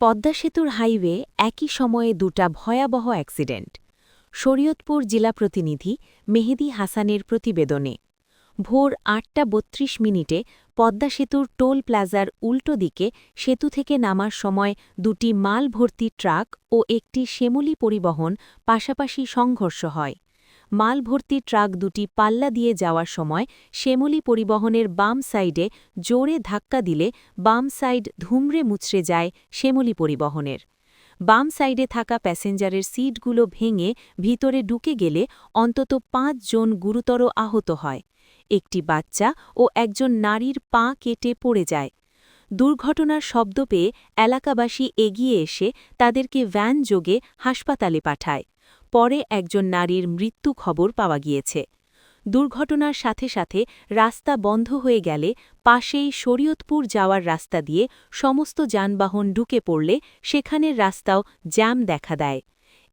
পদ্মা সেতুর হাইওয়ে একই সময়ে দুটা ভয়াবহ অ্যাক্সিডেন্ট। শরীয়তপুর জেলা প্রতিনিধি মেহেদি হাসানের প্রতিবেদনে। ভোর আটটা বত্রিশ মিনিটে পদ্মা সেতুর টোল প্লাজার উল্টো দিকে সেতু থেকে নামার সময় দুটি মাল ভর্তি ট্রাক ও একটি শ্যামলী পরিবহন পাশাপাশি সংঘর্ষ হয়। মাল ভর্তি ট্রাক দুটি পাল্লা দিয়ে যাওয়ার সময় শ্যামলী পরিবহনের বাম সাইডে জোরে ধাক্কা দিলে বাম সাইড ধুমড়ে মুচড়ে যায় শ্যামলী পরিবহনের। বাম সাইডে থাকা প্যাসেঞ্জারের সিটগুলো ভেঙে ভিতরে ঢুকে গেলে অন্তত পাঁচ জন গুরুতর আহত হয়। একটি বাচ্চা ও একজন নারীর পা কেটে পড়ে যায়। দুর্ঘটনার শব্দ পেয়ে এলাকাবাসী এগিয়ে এসে তাদেরকে ভ্যান যোগে হাসপাতালে পাঠায়। পরে একজন নারীর মৃত্যু খবর পাওয়া গিয়েছে। দুর্ঘটনার সাথে সাথে রাস্তা বন্ধ হয়ে গেলে পাশেই শরীয়তপুর যাওয়ার রাস্তা দিয়ে সমস্ত যানবাহন ঢুকে পড়লে সেখানের রাস্তাও জ্যাম দেখা দেয়।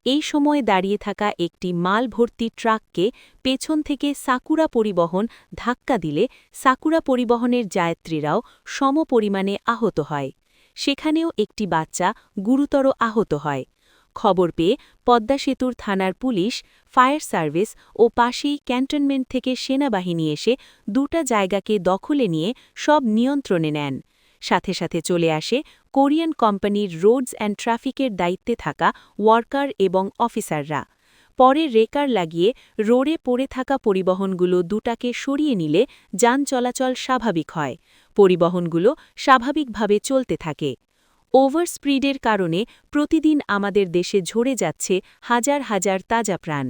এই সময়ে দাঁড়িয়ে থাকা একটি মাল ভর্তি ট্রাককে পেছন থেকে সাকুরা পরিবহন ধাক্কা দিলে সাকুরা পরিবহনের যাত্রীরাও সমপরিমাণে আহত হয়। সেখানেও একটি বাচ্চা গুরুতর আহত হয়। খবর পেয়ে পদ্মা সেতুর থানার পুলিশ, ফায়ার সার্ভিস ও পাশেই ক্যান্টনমেন্ট থেকে সেনাবাহিনী এসে দুটা জায়গাকে দখলে নিয়ে সব নিয়ন্ত্রণে নেন। সাথে সাথে চলে আসে কোরিয়ান কোম্পানির রোডস অ্যান্ড ট্রাফিকের দায়িত্বে থাকা ওয়ার্কার এবং অফিসাররা। পরে রেকার লাগিয়ে রোডে পড়ে থাকা পরিবহনগুলো দুটাকে সরিয়ে নিলে যান চলাচল স্বাভাবিক হয়। পরিবহনগুলো স্বাভাবিকভাবে চলতে থাকে। ওভার স্পিডের কারণে প্রতিদিন আমাদের দেশে ঝরে যাচ্ছে হাজার হাজার তাজা প্রাণ।